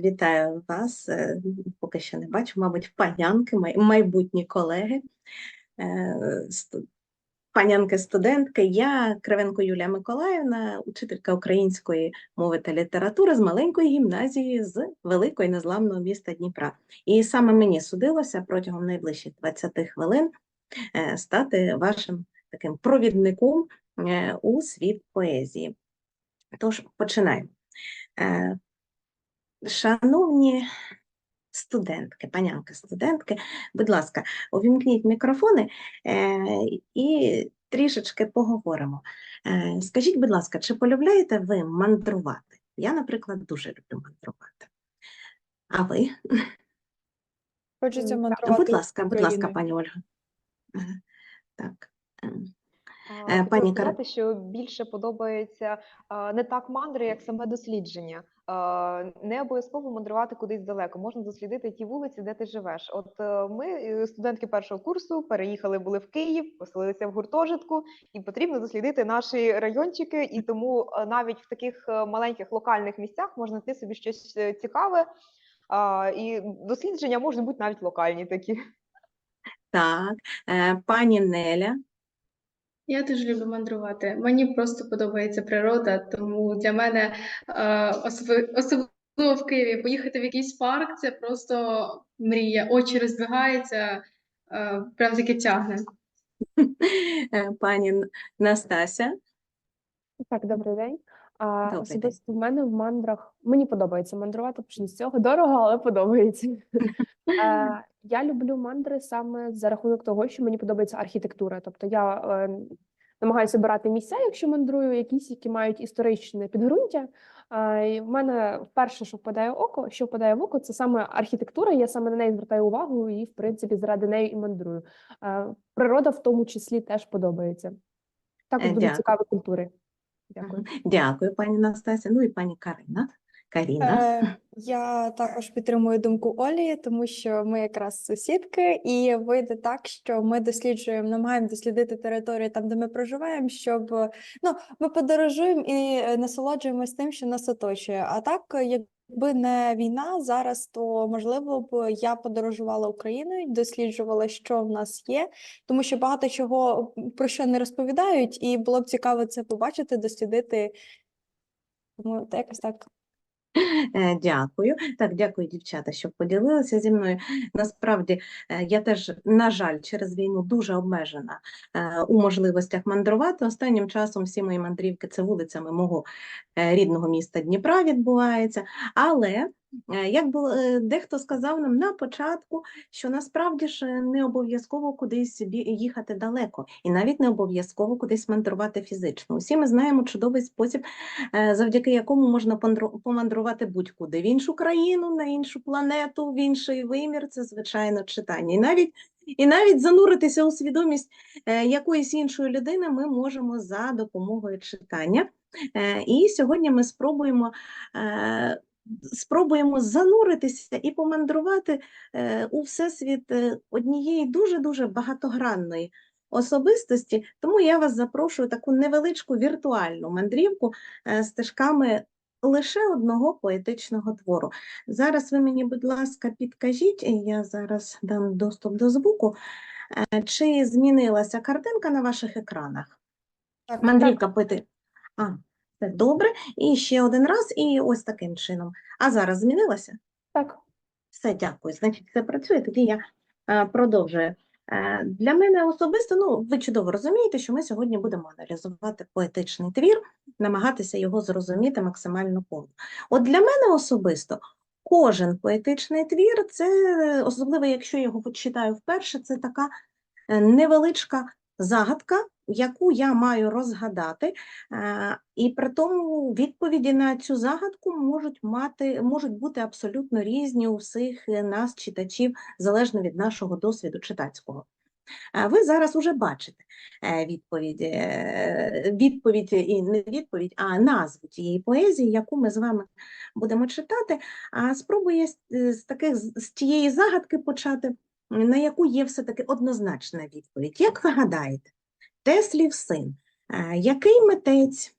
Вітаю вас. Е, Поки що не бачу, мабуть, панянки, майбутні колеги, е, панянки-студентки. Я Кривенко Юлія Миколаївна, учителька української мови та літератури з маленької гімназії з великого і незламного міста Дніпра. І саме мені судилося протягом найближчих 20 хвилин е, стати вашим таким провідником у світ поезії. Тож починаємо. Шановні студентки, панянки студентки, будь ласка, увімкніть мікрофони е, і трішечки поговоримо. Е, скажіть, будь ласка, чи полюбляєте ви мандрувати? Я, наприклад, дуже люблю мандрувати. А ви? Хочеться мандрувати. Будь ласка, будь ласка, пані Ольга. Так. е, А, Е, пані Кар- сказати, що більше подобається не так мандри, як саме дослідження. Не обов'язково мандрувати кудись далеко. Можна дослідити ті вулиці, де ти живеш. От е, ми, е, студентки першого курсу, переїхали були в Київ, поселилися в гуртожитку, і потрібно дослідити наші райончики. І тому е, навіть в таких маленьких локальних місцях можна знайти собі щось цікаве. І дослідження можуть бути навіть локальні такі. Так, пані Неля. Я дуже люблю мандрувати. Мені просто подобається природа, тому для мене е, особи- особливо в Києві поїхати в якийсь парк це просто мрія. Очі роздвигаються, е, прям таки тягне. Е, Пані Настася. Так, добрий день. А, Добрий особисто в мене в мандрах мені подобається мандрувати, почну з цього дорого, але подобається. Е, Я люблю мандри саме за рахунок того, що мені подобається архітектура. Тобто я е, намагаюся обирати місця, якщо мандрую, якісь, які мають історичне підґрунтя. Е, і В мене перше, що впадає в око, що впадає в око, це саме архітектура. Я саме на неї звертаю увагу і, в принципі, заради неї і мандрую. Е, Природа в тому числі теж подобається. Також Е, дуже дякую. цікаві культури. Дякую. Дякую, пані Настасі. Ну і пані Карина. Каріна. Е, Я також підтримую думку Олі, тому що ми якраз сусідки, і вийде так, що ми досліджуємо, намагаємося дослідити територію там, де ми проживаємо, щоб ну, ми подорожуємо і насолоджуємось тим, що нас оточує. А так, е, якби не війна зараз, то можливо б я подорожувала Україною, досліджувала, що в нас є, тому що багато чого про що не розповідають, і було б цікаво це побачити, дослідити. Тому якось так. Е, Дякую. Так, дякую, дівчата, що поділилися зі мною. Насправді, е, я теж, на жаль, через війну дуже обмежена е, у можливостях мандрувати. Останнім часом всі мої мандрівки це вулицями мого рідного міста Дніпра відбуваються. Але як було, е, дехто сказав нам на початку, що насправді ж е, не обов'язково кудись їхати далеко, і навіть не обов'язково кудись мандрувати фізично. Усі ми знаємо чудовий спосіб е, завдяки якому можна помандрувати будь-куди в іншу країну, на іншу планету, в інший вимір. Це звичайно читання. І навіть і навіть зануритися у свідомість е, якоїсь іншої людини ми можемо за допомогою читання. Е, І сьогодні ми спробуємо. Спробуємо зануритися і помандрувати е, у всесвіт е, однієї дуже-дуже багатогранної особистості. Тому я вас запрошую таку невеличку віртуальну мандрівку е, стежками лише одного поетичного твору. Зараз ви мені, будь ласка, підкажіть, я зараз дам доступ до звуку. Чи змінилася картинка на ваших екранах? Так, Мандрівка пити. А, це добре. І ще один раз, і ось таким чином. А зараз змінилася? Так. Все, дякую. Значить, це працює. Тоді я е, продовжую. Е, Для мене особисто, ну, ви чудово розумієте, що ми сьогодні будемо аналізувати поетичний твір, намагатися його зрозуміти максимально повно. От для мене особисто кожен поетичний твір, це, особливо якщо я його читаю вперше, це така е, невеличка загадка, яку я маю розгадати, е, і при тому відповіді на цю загадку можуть мати, можуть бути абсолютно різні у всіх нас, читачів, залежно від нашого досвіду читацького. Е, Ви зараз уже бачите е, відповідь, відповідь і не відповідь, а назву тієї поезії, яку ми з вами будемо читати. А спробую я з, таких з тієї загадки почати, на яку є все-таки однозначна відповідь. Як ви гадаєте, Теслів син, е, який митець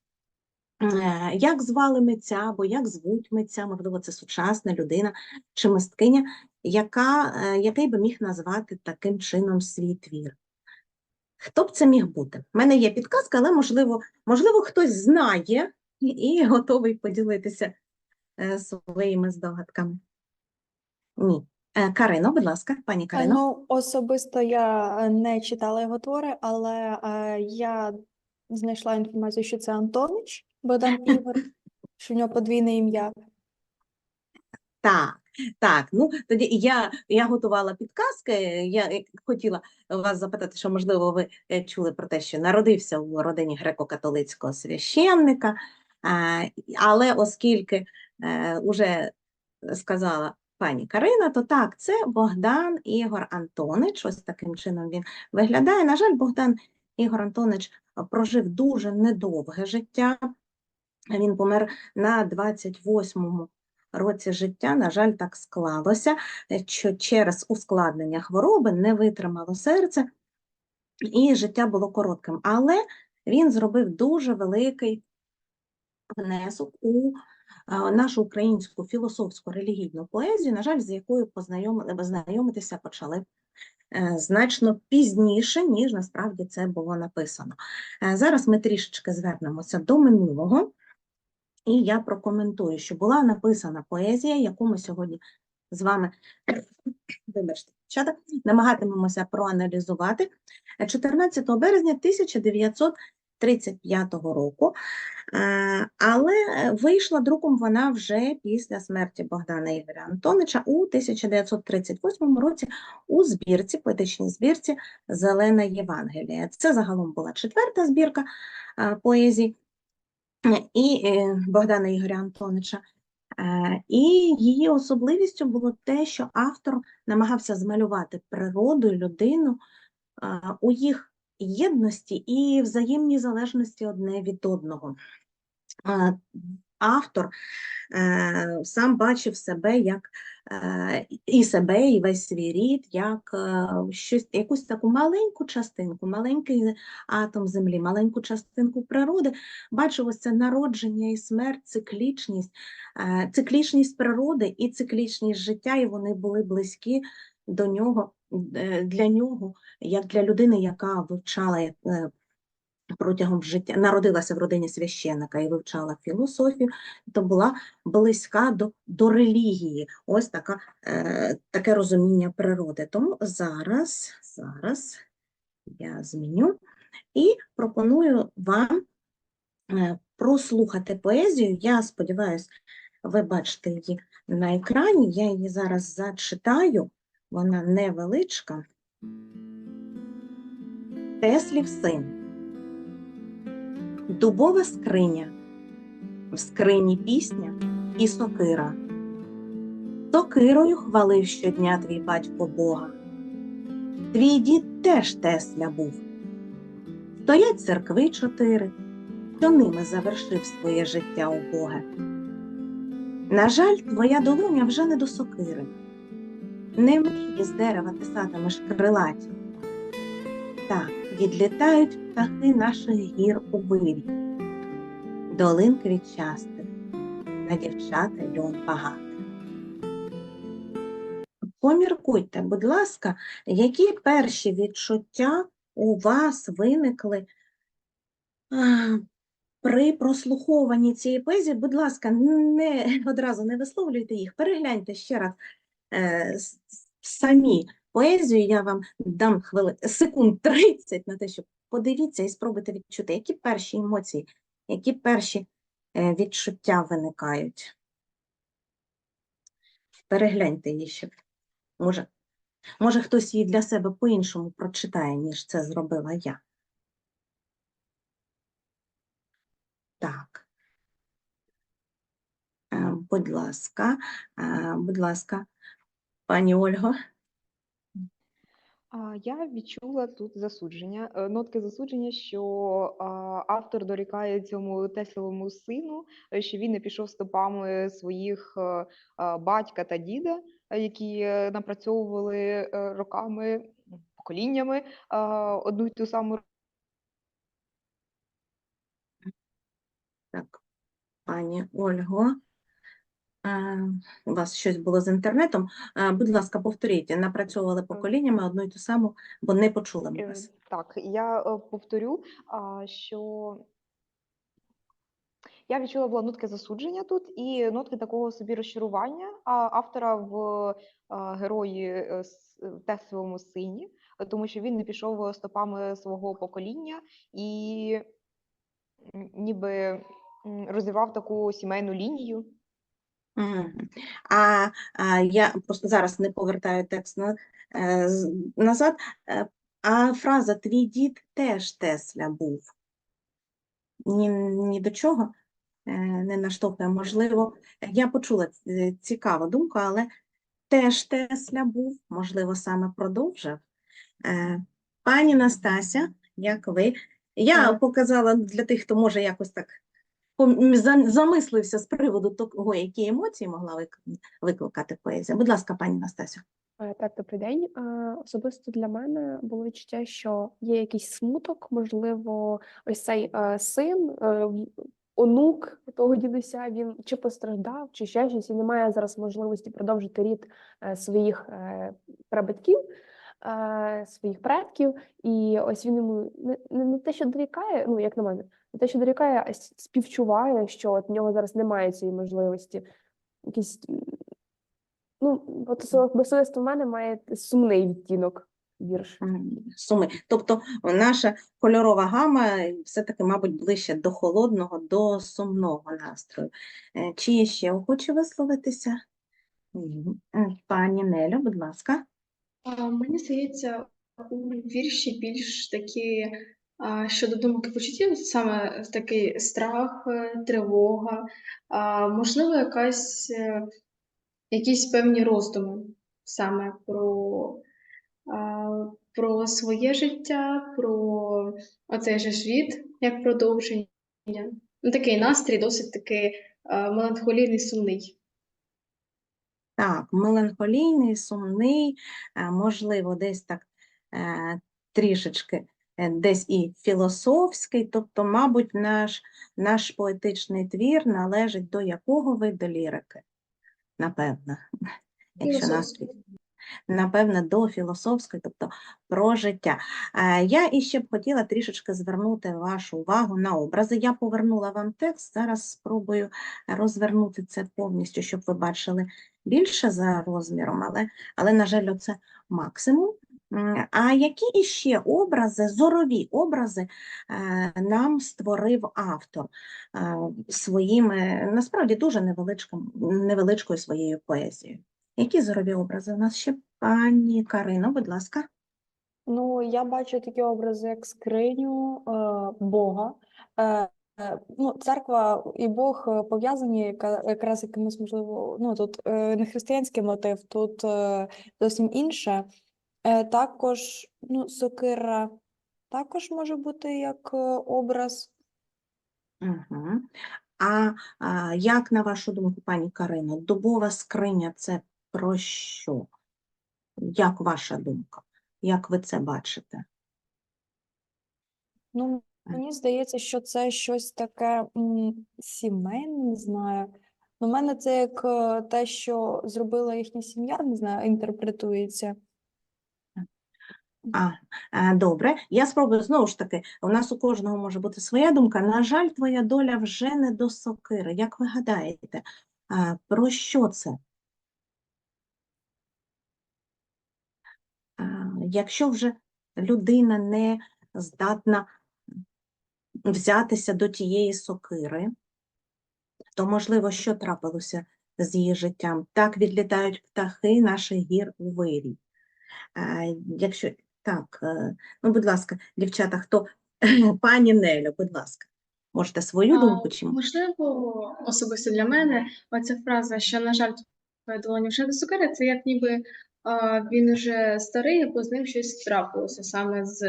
е, як звали митця, або як звуть митця, можливо, це сучасна людина чи мисткиня, яка, е, який би міг назвати таким чином свій твір. Хто б це міг бути? У мене є підказка, але можливо, можливо, хтось знає і, готовий поділитися своїми здогадками. Ні. Е, Карино, будь ласка, пані Е, Карино. Ну, особисто я е, не читала його твори, але е, я знайшла інформацію, що це Антонич Богдан Ігор, що в нього подвійне ім'я. Так, так. Ну тоді я, я готувала підказки. Я хотіла вас запитати, що можливо ви чули про те, що народився у родині греко-католицького священника, але оскільки уже сказала пані Карина, то так, це Богдан Ігор Антонич. Ось таким чином він виглядає. На жаль, Богдан Ігор Антонич прожив дуже недовге життя. Він помер на 28-му році життя, на жаль, так склалося, що через ускладнення хвороби не витримало серце, і життя було коротким. Але він зробив дуже великий внесок у нашу українську філософську релігійну поезію, на жаль, з якою познайомили, знайомитися почали е, значно пізніше, ніж насправді це було написано. Е, Зараз ми трішечки звернемося до минулого. І я прокоментую, що була написана поезія, яку ми сьогодні з вами вибачте, намагатимемося проаналізувати. Е, 14 березня 1935 року, Е, але е, вийшла друком вона вже після смерті Богдана Ігоря Антонича у 1938 році у збірці, поетичній збірці Зелена Євангелія. Це загалом була четверта збірка е, поезій і Богдана Ігоря Антонича. І її особливістю було те, що автор намагався змалювати природу людину у їх єдності і взаємній залежності одне від одного. Автор е, сам бачив себе як е, і себе, і весь свій рід, як е, щось, якусь таку маленьку частинку, маленький атом землі, маленьку частинку природи, бачив ось це народження і смерть, циклічність, циклічність природи і циклічність життя, і вони були близькі до нього, для нього, як для людини, яка вивчала е, протягом життя, народилася в родині священника і вивчала філософію, то була близька до, до релігії. Ось така, е, таке розуміння природи. Тому зараз, зараз я зміню і пропоную вам е, прослухати поезію. Я сподіваюся, ви бачите її на екрані. Я її зараз зачитаю, вона невеличка. Теслів син. Дубова скриня, в скрині пісня і сокира. Сокирою хвалив щодня твій батько Бога. Твій дід теж Тесля був. Стоять церкви чотири, що ними завершив своє життя убоге. На жаль, твоя долоня вже не до сокири. Не мрії з дерева писатимеш крилаті. Так, відлітають птахи наших гір у вирі, долин квітчастих, на дівчата льон багатий. Поміркуйте, будь ласка, які перші відчуття у вас виникли при прослуховуванні цієї поезії? Будь ласка, не одразу не висловлюйте їх, перегляньте ще раз самі поезію, я вам дам хвилин, секунд 30 на те, щоб подивіться і спробуйте відчути, які перші емоції, які перші е, відчуття виникають. Перегляньте її ще. Може, може, хтось її для себе по-іншому прочитає, ніж це зробила я. Так. Е, Будь ласка, е, будь ласка, пані Ольго. Я відчула тут засудження, е, нотки засудження, що автор дорікає цьому Тесловому сину, е, що він не пішов стопами своїх е, батька та діда, які напрацьовували роками, поколіннями одну й ту саму Так, пані Ольго. Е, У вас щось було з інтернетом. Е, Будь ласка, повторіть, напрацьовували поколіннями одну і ту саму, бо не почула ми Е, вас. Так, я е, повторю, що я відчула була нотки засудження тут і нотки такого собі розчарування автора в герої е, в Тесовому сині, е, тому що він не пішов стопами свого покоління і ніби розвивав таку сімейну лінію. А, а я просто зараз не повертаю текст на, е, назад. Е, А фраза твій дід теж Тесля був. Ні, ні до чого е, не наштовхує. Можливо, я почула е, цікаву думку, але теж Тесля був, можливо, саме продовжив. Пані Настася, як ви? Я показала для тих, хто може якось так замислився з приводу того, які емоції могла вик- викликати поезія. Будь ласка, пані Настасю. Так, добрий день. Особисто для мене було відчуття, що є якийсь смуток, можливо, ось цей син, онук того дідуся, він чи постраждав, чи ще щось, і немає зараз можливості продовжити рід е, своїх е, прабатьків, е, своїх предків. І ось він йому не, не, не те, що дорікає, ну як на мене, не те, що дорікає, а співчуває, що от в нього зараз немає цієї можливості. Якісь Ну, от особисто в мене має сумний відтінок вірш. Суми. Тобто наша кольорова гама все-таки, мабуть, ближче до холодного, до сумного настрою. Е, Чи є ще охочі висловитися? Пані Нелю, будь ласка. Мені здається, у вірші більш такі щодо думок і почуттів, саме такий страх, е, тривога, можливо, якась, е, якісь певні роздуми саме про, про своє життя, про оцей же світ як продовження. Ну, такий настрій досить такий меланхолійний, сумний. Так, меланхолійний, сумний, е, можливо, десь так е, трішечки е, десь і філософський, тобто, мабуть, наш, наш поетичний твір належить до якого виду лірики? Напевно, якщо. Філософський. Напевне, до філософської, тобто про життя. Я іще б хотіла трішечки звернути вашу увагу на образи. Я повернула вам текст, зараз спробую розвернути це повністю, щоб ви бачили більше за розміром, але, але на жаль, це максимум. А які іще образи, зорові образи е, нам створив автор е, своїми, насправді, дуже невеличкою своєю поезією? Які зорові образи у нас ще? Пані Карино, будь ласка. Ну, я бачу такі образи, як скриню е, Бога. Е, ну, церква і Бог е, пов'язані якраз якимось, можливо, ну тут е, не християнський мотив, тут зовсім інше. Також, ну, сокира також може бути як образ. Угу. А, а як, на вашу думку, пані Карино, дубова скриня це про що? Як ваша думка? Як ви це бачите? Ну, мені здається, що це щось таке м, сімейне, не знаю. У мене це як е, те, що зробила їхня сім'я, не знаю, інтерпретується. А, е, добре, я спробую знову ж таки, у нас у кожного може бути своя думка. На жаль, твоя доля вже не до сокири. Як ви гадаєте, а, про що це? А, Якщо вже людина не здатна взятися до тієї сокири, то, можливо, що трапилося з її життям? Так відлітають птахи наших гір у вирій. А, Якщо так, е, ну, будь ласка, дівчата, хто пані Нелю, будь ласка, можете свою думку чи Можливо, особисто для мене, оця фраза, що, на жаль, твоя долоня вже до сукера, це як ніби а, він вже старий, або з ним щось трапилося саме з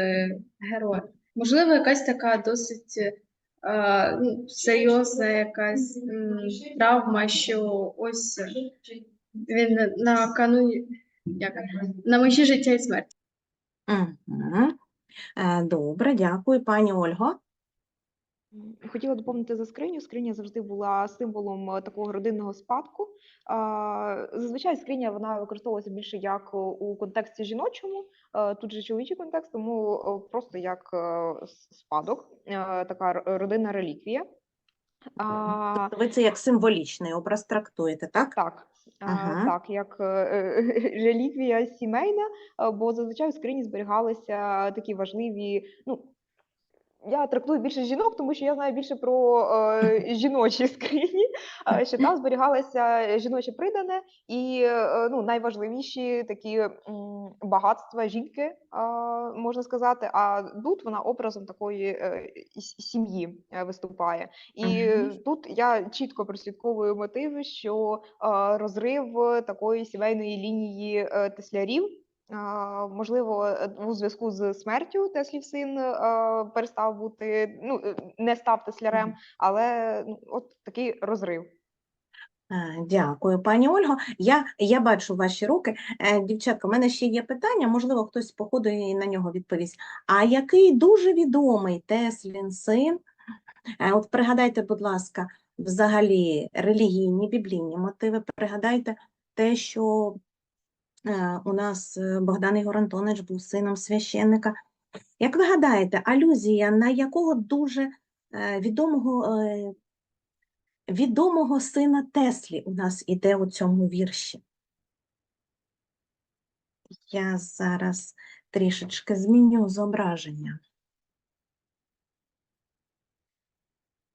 героєм. Можливо, якась така досить а, ну, серйозна якась м, травма, що ось він на кануні, як, на межі життя і смерті. Е, Добре, дякую, пані Ольго. Хотіла доповнити за скриню. Скриня завжди була символом е, такого родинного спадку. Зазвичай скриня вона використовується більше як е, у контексті жіночому, е, тут же чоловічий контекст, тому просто як спадок, така родинна реліквія. Тобто ви це як символічний образ трактуєте, так? так, Ага. так, як реліквія сімейна, бо зазвичай у скрині зберігалися такі важливі. Ну, я трактую більше жінок, тому що я знаю більше про е, жіночі скрині, е, що там зберігалося жіноче придане і е, ну, найважливіші такі м, багатства жінки, е, можна сказати. А тут вона образом такої е, сім'ї е, виступає. І Мгм. тут я чітко прослідковую мотиви, що е, розрив такої сімейної лінії е, теслярів. Можливо, е, у зв'язку з смертю Теслів син е, перестав бути, ну е, не став теслярем, але ну, от такий розрив. Дякую, пані Ольго. Я, я бачу ваші руки. Дівчатка, у мене ще є питання, можливо, хтось по ходу і на нього відповість. А який дуже відомий Теслін син? От пригадайте, будь ласка, взагалі релігійні, біблійні мотиви. Пригадайте те, що у нас е, Богдан Ігор Антонович був сином священника. Як ви гадаєте, алюзія на якого дуже е, відомого е, відомого сина Теслі у нас іде у цьому вірші. Я зараз трішечки зміню зображення.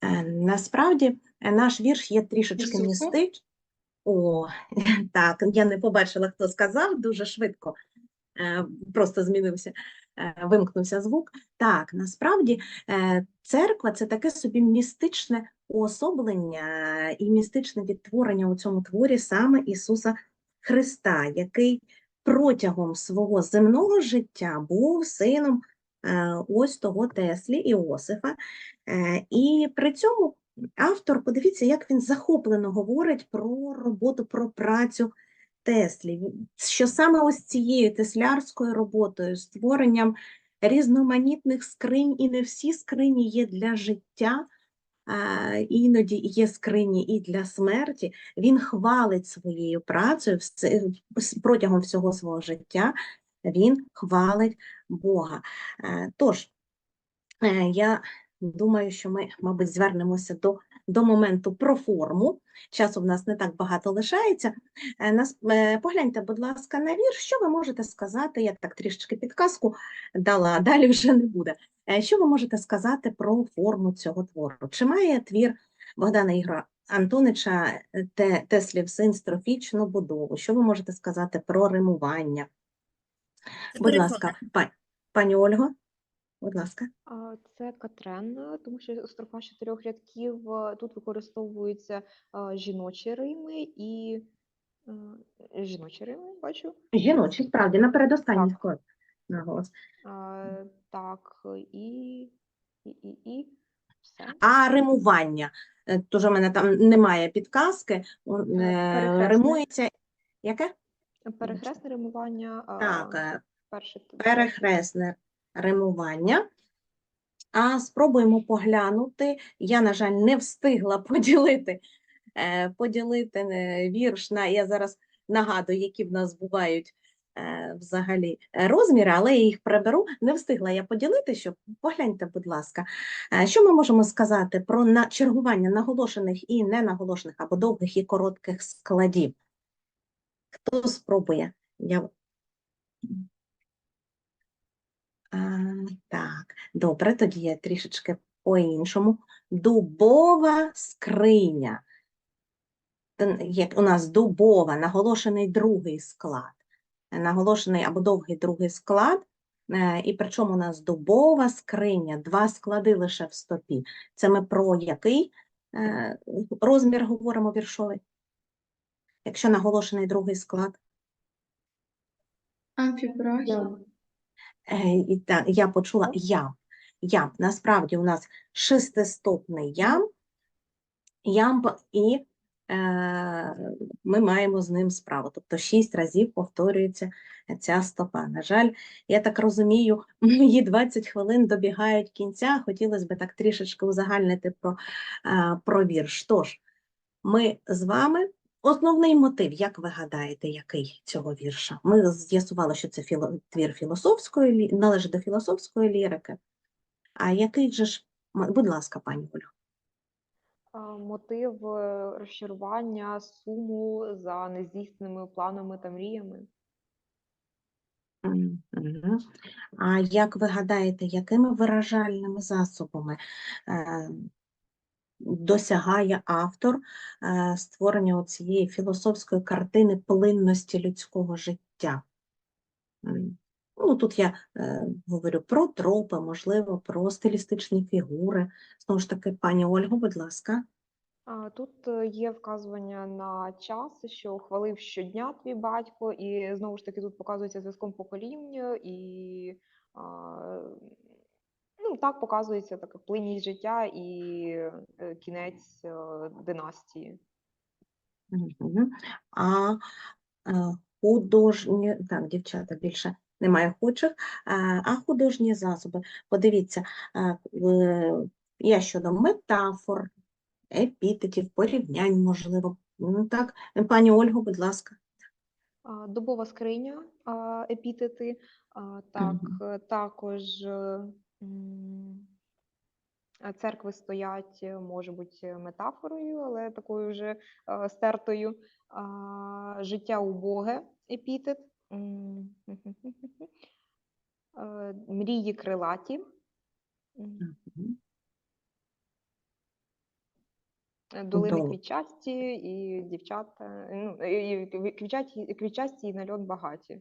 Е, Насправді е, наш вірш є трішечки містич. О, так, я не побачила, хто сказав, дуже швидко. Е, Просто змінився, е, вимкнувся звук. Так, насправді е, церква це таке собі містичне уособлення і містичне відтворення у цьому творі саме Ісуса Христа, який протягом свого земного життя був сином ось того Теслі Іосифа. І при цьому автор, подивіться, як він захоплено говорить про роботу, про працю Теслі, що саме ось цією теслярською роботою, створенням різноманітних скринь, і не всі скрині є для життя, а іноді є скрині і для смерті. Він хвалить своєю працею протягом всього свого життя. Він хвалить Бога. Е, Тож, е, я думаю, що ми, мабуть, звернемося до, до моменту про форму. Часу в нас не так багато лишається. Е, Нас, е, погляньте, будь ласка, на вірш. Що ви можете сказати? Я так трішечки підказку дала, а далі вже не буде. Е, Що ви можете сказати про форму цього твору? Чи має твір Богдана Ігора Антонича те, Теслів син строфічну будову? Що ви можете сказати про римування? Будь ласка, па- пані Ольго, будь ласка. Це Катрен, тому що строфа з чотирьох рядків е, тут використовуються е, жіночі рими і е, жіночі рими, бачу. Жіночі, справді, на передостанній склад наголос. Е, Так, і, і, і, і все. А римування? Тож у мене там немає підказки. перехресне. Римується. Яке? Перехресне римування. Так, перше перехресне римування. А спробуємо поглянути. Я, на жаль, не встигла поділити, е, поділити е, вірш на. Я зараз нагадую, які в нас бувають е, взагалі розміри, але я їх приберу. Не встигла я поділити, щоб погляньте, будь ласка. Що ми можемо сказати про чергування наголошених і ненаголошених або довгих і коротких складів? Хто спробує? Я... Так, добре, тоді я трішечки по-іншому. Дубова скриня. Як у нас дубова, наголошений другий склад. Наголошений або довгий другий склад. е, І причому у нас дубова скриня, два склади лише в стопі. Це ми про який е, розмір говоримо віршовий? Якщо наголошений другий склад. Амфібрахія. Е, я почула ям. Ям. Насправді у нас шестистопний ям, ямб і е, ми маємо з ним справу. Тобто шість разів повторюється ця стопа. На жаль, я так розумію, мої 20 хвилин добігають кінця. Хотілося б так трішечки узагальнити про, е, про вірш. Тож, ми з вами. Основний мотив, як ви гадаєте, який цього вірша? Ми з'ясували, що це філо... твір філософської лі... належить до філософської лірики. А який же ж, будь ласка, пані Олю. Мотив е, розчарування, суму за нездійсненими планами та мріями. А як ви гадаєте, якими виражальними засобами е, досягає автор е, створення цієї філософської картини плинності людського життя? Ну, тут я е, говорю про тропи, можливо, про стилістичні фігури. Знову ж таки, пані Ольго, будь ласка. Тут е, є вказування на час, що хвалив щодня твій батько, і знову ж таки тут показується зв'язком покоління, і ну, так показується така плинність життя і е, кінець е, династії. А е, художні, так, дівчата більше немає хучих, а, а художні засоби. Подивіться, е, е, я щодо метафор, епітетів, порівнянь, можливо. Ну, так, пані Ольго, будь ласка. А, Дубова скриня, епітети, так, е, також церкви стоять, е, може бути метафорою, але такою вже е, стертою. Життя убоге, епітет. Е, Мрії крилаті. Е, Долини квітчасті і дівчата, ну, і і квітчасті і нальот багаті.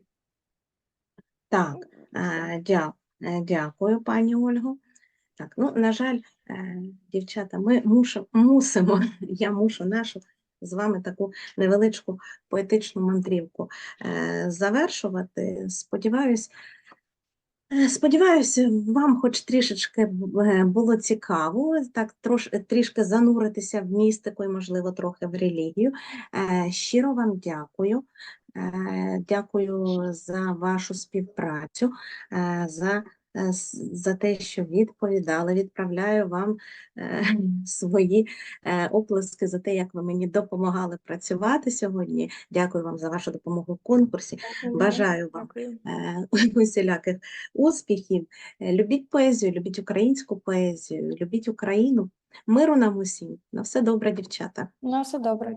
Так, Ну, все. е, дя, е, дякую, пані Ольго. Так, ну, на жаль, е, дівчата, ми мушу, мусимо, я мушу нашу з вами таку невеличку поетичну мандрівку е, завершувати. Сподіваюсь, е, сподіваюся, вам хоч трішечки е, було цікаво, так трош, трішки зануритися в містику і, можливо, трохи в релігію. Е, Щиро вам дякую. Е, Дякую за вашу співпрацю, е, за, е, за те, що відповідали. Відправляю вам е, свої е, оплески за те, як ви мені допомагали працювати сьогодні. Дякую вам за вашу допомогу в конкурсі. Дякую. Бажаю вам Дякую. е, усіляких успіхів. Е, Любіть поезію, любіть українську поезію, любіть Україну. Миру нам усім. На все добре, дівчата. Ну, все добре.